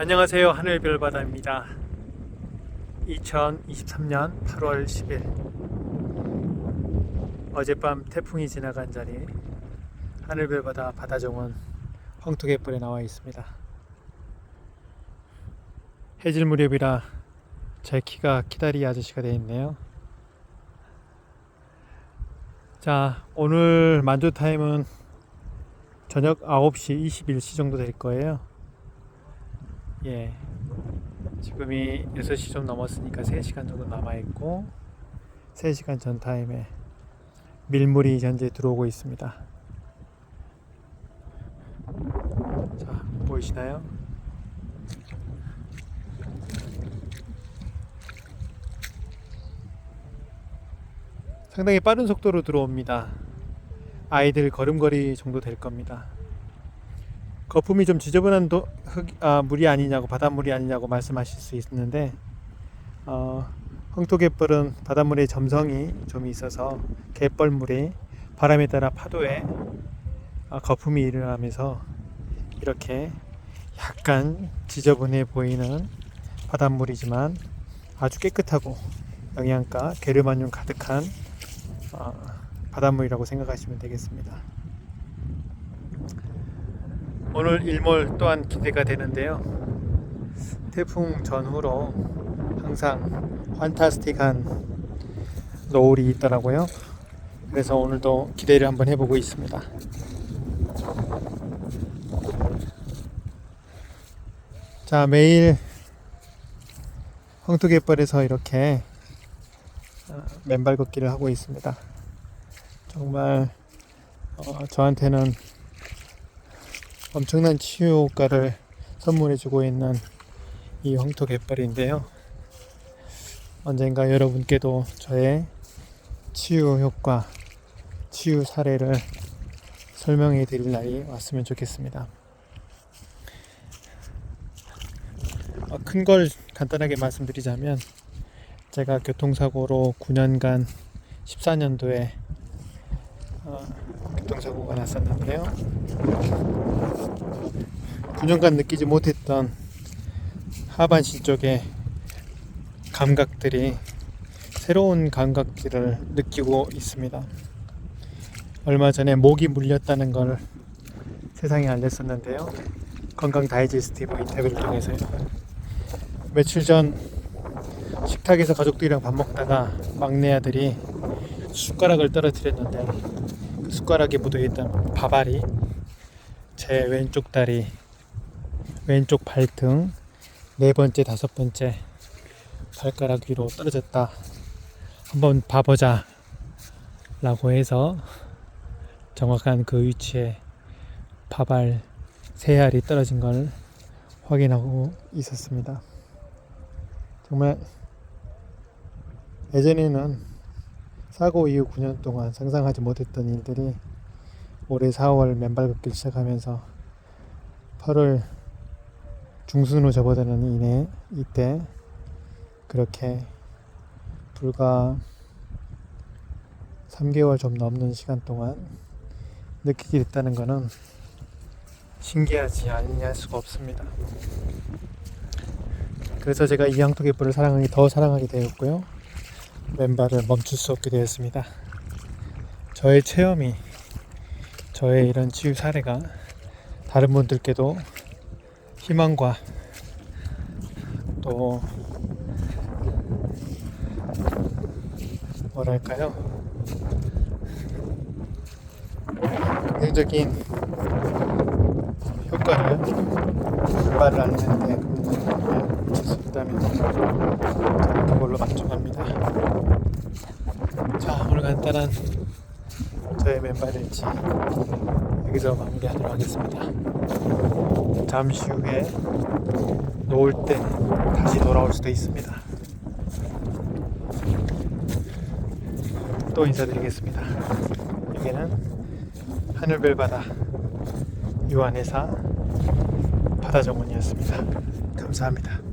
안녕하세요. 하늘별바다입니다. 2023년 8월 10일 어젯밤 태풍이 지나간 자리 하늘별바다 바다정원 황토갯벌에 나와 있습니다. 해질 무렵이라 제 키가 키다리 아저씨가 되어 있네요. 자, 오늘 만조 타임은 저녁 9시 21시 정도 될 거예요. 예. 지금이 6시 좀 넘었으니까 3시간 정도 남아있고 3시간 전 타임에 밀물이 현재 들어오고 있습니다. 자, 보이시나요? 상당히 빠른 속도로 들어옵니다. 아이들 걸음걸이 정도 될 겁니다. 거품이 좀 지저분한 도, 흙, 아, 물이 아니냐고 바닷물이 아니냐고 말씀하실 수 있는데 어, 황토갯벌은 바닷물의 점성이 좀 있어서 갯벌물이 바람에 따라 파도에 아, 거품이 일어나면서 이렇게 약간 지저분해 보이는 바닷물이지만 아주 깨끗하고 영양가 게르마늄 가득한 어, 바닷물이라고 생각하시면 되겠습니다. 오늘 일몰 또한 기대가 되는데요. 태풍 전후로 항상 환타스틱한 노을이 있더라고요. 그래서 오늘도 기대를 한번 해보고 있습니다. 자, 매일 황토갯벌에서 이렇게 어, 맨발 걷기를 하고 있습니다. 정말 어, 저한테는 엄청난 치유 효과를 선물해주고 있는 이 황토 갯벌인데요. 언젠가 여러분께도 저의 치유 효과, 치유 사례를 설명해 드릴 날이 왔으면 좋겠습니다. 어, 큰걸 간단하게 말씀드리자면 제가 교통사고로 9년간 14년도에 어, 교통사고가 났었는데요. 9년간 느끼지 못했던 하반신 쪽에 감각들이 새로운 감각들을 느끼고 있습니다. 얼마 전에 목이 물렸다는 걸 세상에 알렸었는데요. 건강 다이제스티브 인터뷰를 통해서요. 며칠 전 식탁에서 가족들이랑 밥 먹다가 막내 아들이 숟가락을 떨어뜨렸는데 그 숟가락에 묻어있던 밥알이 제 왼쪽 다리, 왼쪽 발등, 네 번째, 다섯 번째 발가락 위로 떨어졌다. 한번 봐보자. 라고 해서 정확한 그 위치에 밥알 세 알이 떨어진 걸 확인하고 있었습니다. 정말 예전에는 사고 이후 9년 동안 상상하지 못했던 일들이 올해 4월 맨발 걷기를 시작하면서 8월 중순으로 접어드는 이내 이때 그렇게 불과 3개월 좀 넘는 시간 동안 느끼게 됐다는 것은 신기하지 않냐 수가 없습니다. 그래서 제가 이 양토개불을 사랑하기 더 사랑하게 되었고요. 맨발을 멈출 수 없게 되었습니다. 저의 체험이 저의 이런 치유 사례가 다른 분들께도 희망과 또 뭐랄까요 긍정적인 효과를 말을 안 했는데 저는 그걸로 만족합니다. 자 오늘 간단한 저의 맨발 일지 여기서 마무리하도록 하겠습니다. 잠시 후에 놓을 때 다시 돌아올 수도 있습니다. 또 인사드리겠습니다. 여기는 하늘별 바다 유한회사 바다정원이었습니다. 감사합니다.